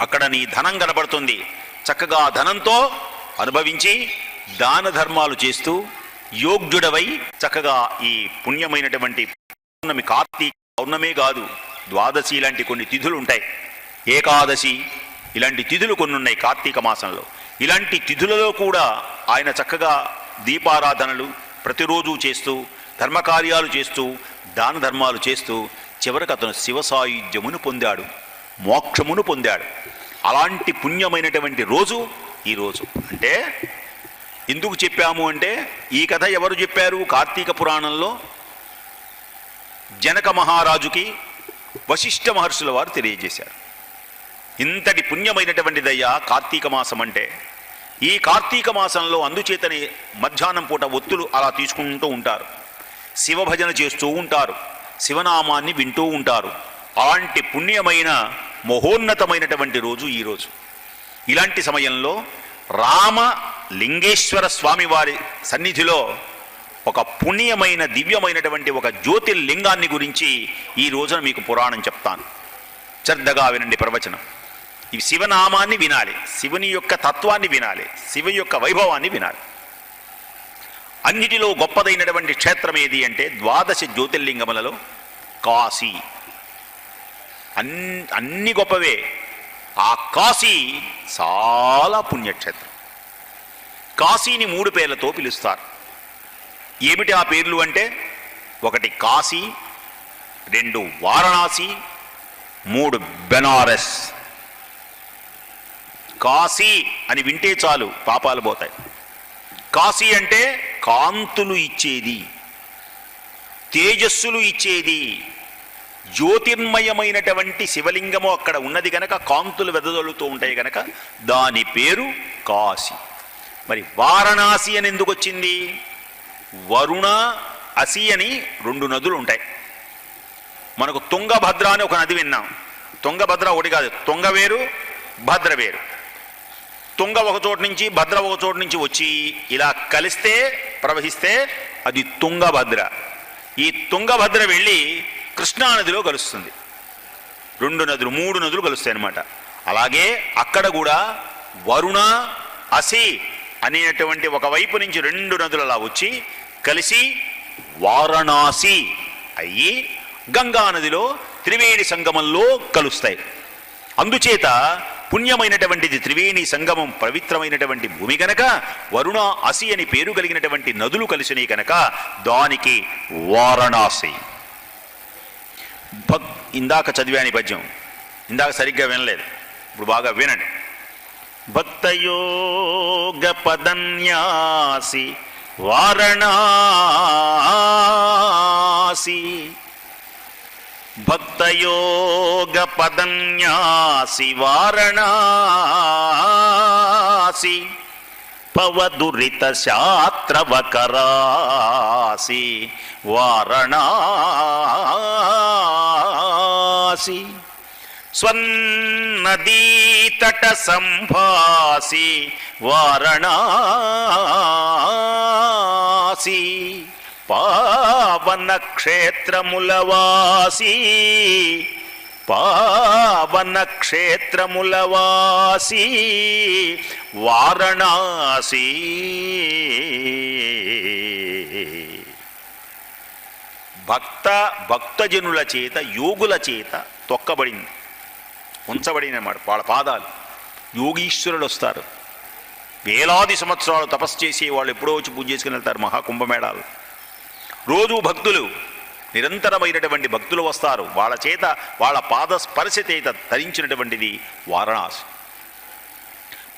అక్కడ నీ ధనం కనబడుతుంది. చక్కగా ధనంతో అనుభవించి దాన ధర్మాలు చేస్తూ యోగ్యుడవై చక్కగా ఈ పుణ్యమైనటువంటి పౌర్ణమి కార్తీ పౌర్ణమే కాదు ద్వాదశి ఇలాంటి కొన్ని తిథులు ఉంటాయి ఏకాదశి ఇలాంటి తిథులు కొన్ని ఉన్నాయి కార్తీక మాసంలో. ఇలాంటి తిథులలో కూడా ఆయన చక్కగా దీపారాధనలు ప్రతిరోజు చేస్తూ ధర్మకార్యాలు చేస్తూ దాన ధర్మాలు చేస్తూ చివరికి అతను శివ సాయుధ్యమును పొందాడు. మోక్షమును పొందాడు. అలాంటి పుణ్యమైనటువంటి రోజు ఈ రోజు. అంటే ఎందుకు చెప్పాము అంటే ఈ కథ ఎవరు చెప్పారు? కార్తీక పురాణంలో జనక మహారాజుకి వశిష్ఠ మహర్షుల వారు తెలియజేశారు. ఇంతటి పుణ్యమైనటువంటిదయ్యా కార్తీక మాసం అంటే ఈ కార్తీక మాసంలో అందుచేతనే మధ్యాహ్నం పూట ఒత్తులు అలా తీసుకుంటూ ఉంటారు. శివభజన చేస్తూ ఉంటారు. శివనామాన్ని వింటూ ఉంటారు. అలాంటి పుణ్యమైన మహోన్నతమైనటువంటి రోజు ఈరోజు ఇలాంటి సమయంలో రామ లింగేశ్వర స్వామి వారి సన్నిధిలో ఒక పుణ్యమైన దివ్యమైనటువంటి ఒక జ్యోతిర్లింగాన్ని గురించి ఈ రోజున మీకు పురాణం చెప్తాను. శ్రద్ధగా వినండి ప్రవచనం. ఈ శివనామాన్ని వినాలి శివుని యొక్క తత్వాన్ని వినాలి శివ యొక్క వైభవాన్ని వినాలి. అన్నిటిలో గొప్పదైనటువంటి క్షేత్రం ఏది అంటే ద్వాదశ జ్యోతిర్లింగములలో కాశీ. అన్ అన్ని గొప్పవే. ఆ కాశీ చాలా పుణ్యక్షేత్రం. కాశీని మూడు పేర్లతో పిలుస్తారు. ఏమిటి ఆ పేర్లు అంటే ఒకటి కాశీ రెండు వారణాసి మూడు బెనారస్. కాశీ అని వింటే చాలు పాపాలు పోతాయి. కాశీ అంటే కాంతులు ఇచ్చేది తేజస్సులు ఇచ్చేది. జ్యోతిర్మయమైనటువంటి శివలింగము అక్కడ ఉన్నది గనక కాంతులు వెదజల్లుతూ ఉంటాయి గనక దాని పేరు కాశీ. మరి వారణాసి అని ఎందుకు వచ్చింది? వరుణ అసి అని రెండు నదులు ఉంటాయి. మనకు తుంగభద్ర అని ఒక నది విన్నాం. తుంగభద్ర ఒకటి కాదు తుంగ వేరు భద్ర వేరు. తుంగ ఒక చోటు నుంచి భద్ర ఒక చోటు నుంచి వచ్చి ఇలా కలిస్తే ప్రవహిస్తే అది తుంగభద్ర. ఈ తుంగభద్ర వెళ్ళి కృష్ణానదిలో కలుస్తుంది. రెండు నదులు మూడు నదులు కలుస్తాయి అన్నమాట అలాగే అక్కడ కూడా వరుణ అసి అనేటువంటి ఒక వైపు నుంచి రెండు నదులు అలా వచ్చి కలిసి వారణాసి అయ్యి గంగా నదిలో త్రివేణి సంగమంలో కలుస్తాయి. అందుచేత పుణ్యమైనటువంటిది త్రివేణి సంగమం పవిత్రమైనటువంటి భూమి గనక వరుణ అసి అని పేరు కలిగినటువంటి నదులు కలిసినవి కనుక దానికి వారణాసి. భక్ ఇందాక చదివాని పద్యం. ఇందాక సరిగ్గా వినలేదు. ఇప్పుడు బాగా వినండి. భక్తయోగ పదన్యాసి వారణాసి. భక్తయోగ పదన్యాసి వారణాసి. పవదురిత శాత్రవకరాసి వారణాసి స్వన్నదీతట సంభాసి వారణాసి పావన క్షేత్రములవాసి పావన క్షేత్రములవాసి వారణాసి. భక్త భక్తజనుల చేత యోగుల చేత తొక్కబడింది ఉంచబడింది అన్నమాట వాళ్ళ పాదాలు. యోగీశ్వరులు వస్తారు. వేలాది సంవత్సరాలు తపస్సు చేసి వాళ్ళు ఎప్పుడో వచ్చి పూజ చేసుకుని వెళ్తారు మహాకుంభమేళాలు. రోజు భక్తులు నిరంతరమైనటువంటి భక్తులు వస్తారు. వాళ్ళ చేత వాళ్ళ పాద స్పర్శ చేత ధరించినటువంటిది వారణాసి.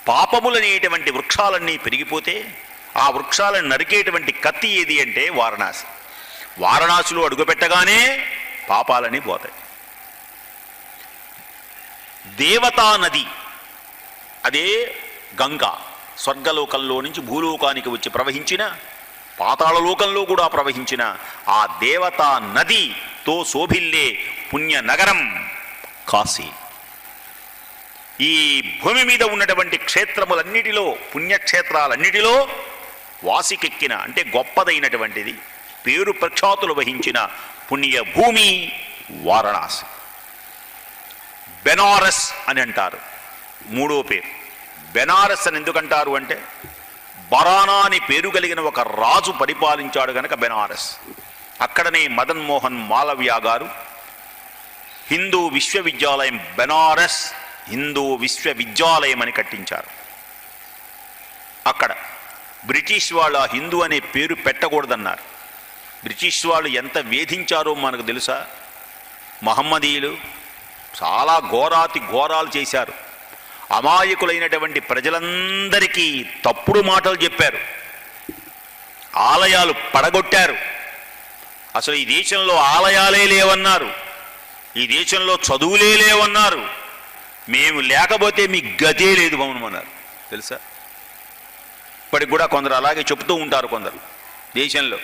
పాపములనేటువంటి వృక్షాలన్నీ పెరిగిపోతే ఆ వృక్షాలను నరికేటువంటి కత్తి ఏది అంటే వారణాసి. వారణాసిలో అడుగుపెట్టగానే పాపాలని పోతాయి. దేవతా నది అదే గంగా స్వర్గలోకంలో నుంచి భూలోకానికి వచ్చి ప్రవహించిన పాతాళలోకంలో కూడా ప్రవహించిన ఆ దేవతా నదితో శోభిల్లే పుణ్య నగరం కాశీ. ఈ భూమి మీద ఉన్నటువంటి క్షేత్రములన్నిటిలో పుణ్యక్షేత్రాలన్నిటిలో వాసికెక్కిన అంటే గొప్పదైనటువంటిది పేరు ప్రఖ్యాతులు వహించిన పుణ్యభూమి వారణాసి. బెనారస్ అని అంటారు. మూడో పేరు. బెనారస్ అని ఎందుకంటారు అంటే బరానా అని పేరు కలిగిన ఒక రాజు పరిపాలించాడు గనక బెనారస్. అక్కడనే మదన్ మోహన్ మాలవ్య గారు హిందూ విశ్వవిద్యాలయం బెనారస్ హిందూ విశ్వవిద్యాలయం అని కట్టించారు. అక్కడ బ్రిటిష్ వాళ్ళు ఆ హిందూ అనే పేరు పెట్టకూడదన్నారు. బ్రిటిష్ వాళ్ళు ఎంత వేధించారో మనకు తెలుసా? మహమ్మదీయులు చాలా ఘోరాతి ఘోరాలు చేశారు. అమాయకులైనటువంటి ప్రజలందరికీ తప్పుడు మాటలు చెప్పారు. ఆలయాలు పడగొట్టారు. అసలు ఈ దేశంలో ఆలయాలే లేవన్నారు. ఈ దేశంలో చదువులే లేవన్నారు. మేము లేకపోతే మీ గతే లేదు మౌనమన్నారు తెలుసా? ఇప్పటికి కూడా కొందరు అలాగే చెప్తూ ఉంటారు కొందరు దేశంలో.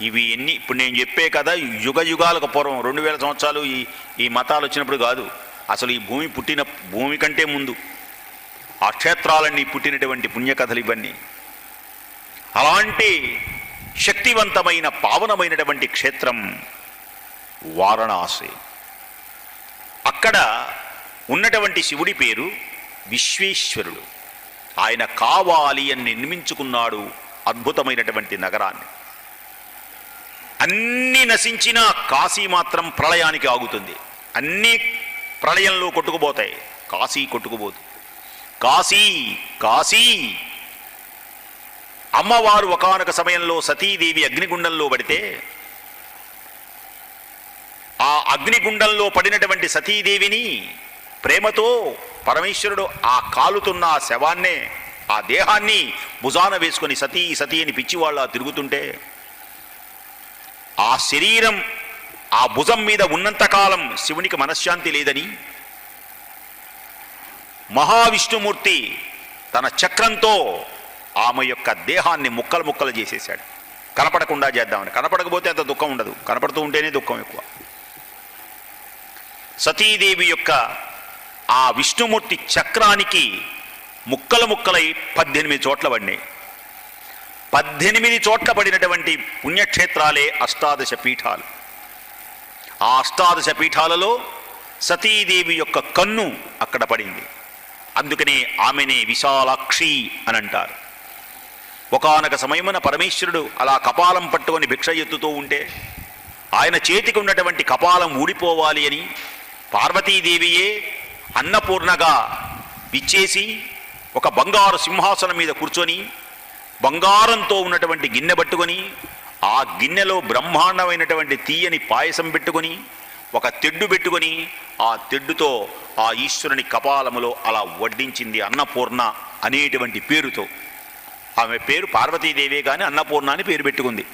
ఇవి ఎన్ని ఇప్పుడు నేను చెప్పే కదా యుగ యుగాలకు పూర్వం రెండు వేల సంవత్సరాలు ఈ ఈ మతాలు వచ్చినప్పుడు కాదు. అసలు ఈ భూమి పుట్టిన భూమి కంటే ముందు ఆ క్షేత్రాలన్నీ పుట్టినటువంటి పుణ్యకథలు ఇవన్నీ. అలాంటి శక్తివంతమైన పావనమైనటువంటి క్షేత్రం వారణాసి. అక్కడ ఉన్నటువంటి శివుడి పేరు విశ్వేశ్వరుడు. ఆయన కావాలి అని నిర్మించుకున్నాడు అద్భుతమైనటువంటి నగరాన్ని. అన్నీ నశించినా కాశీ మాత్రం ప్రళయానికి ఆగుతుంది. అన్నీ ప్రళయంలో కొట్టుకుపోతాయి. కాశీ కొట్టుకుపోదు. కాశీ కాశీ. అమ్మవారు ఒకానొక సమయంలో సతీదేవి అగ్నిగుండంలో పడితే ఆ అగ్నిగుండంలో పడినటువంటి సతీదేవిని ప్రేమతో పరమేశ్వరుడు ఆ కాలుతున్న ఆ శవాన్నే ఆ దేహాన్ని భుజాన వేసుకొని సతీ సతీ అని పిచ్చివాళ్ళ తిరుగుతుంటే ఆ శరీరం ఆ భుజం మీద ఉన్నంతకాలం శివునికి మనశ్శాంతి లేదని మహావిష్ణుమూర్తి తన చక్రంతో ఆమె యొక్క దేహాన్ని ముక్కలు ముక్కలు చేసేశాడు. కనపడకుండా చేద్దామని. కనపడకపోతే అంత దుఃఖం ఉండదు. కనపడుతూ ఉంటేనే దుఃఖం ఎక్కువ. సతీదేవి యొక్క ఆ విష్ణుమూర్తి చక్రానికి ముక్కలు ముక్కలై పద్దెనిమిది చోట్ల పడినాయి. పద్దెనిమిది చోట్ల పడినటువంటి పుణ్యక్షేత్రాలే అష్టాదశ పీఠాలు. ఆ అష్టాదశ పీఠాలలో సతీదేవి యొక్క కన్ను అక్కడ పడింది. అందుకనే ఆమెనే విశాలాక్షి అని అంటారు ఒకనొక సమయమున పరమేశ్వరుడు అలా కపాలం పట్టుకొని భిక్ష ఎత్తుతూ ఉంటే ఆయన చేతికి ఉన్నటువంటి కపాలం ఊడిపోవాలి అని పార్వతీదేవియే అన్నపూర్ణగా విచ్చేసి ఒక బంగారు సింహాసనం మీద కూర్చొని బంగారంతో ఉన్నటువంటి గిన్నె పట్టుకొని ఆ గిన్నెలో బ్రహ్మాండమైనటువంటి తీయని పాయసం పెట్టుకొని ఒక తెడ్డు పెట్టుకొని ఆ తెడ్డుతో ఆ ఈశ్వరుని కపాలములో అలా వడ్డించింది అన్నపూర్ణ అనేటువంటి పేరుతో. ఆమె పేరు పార్వతీదేవే కానీ అన్నపూర్ణ అని పేరు పెట్టుకుంది.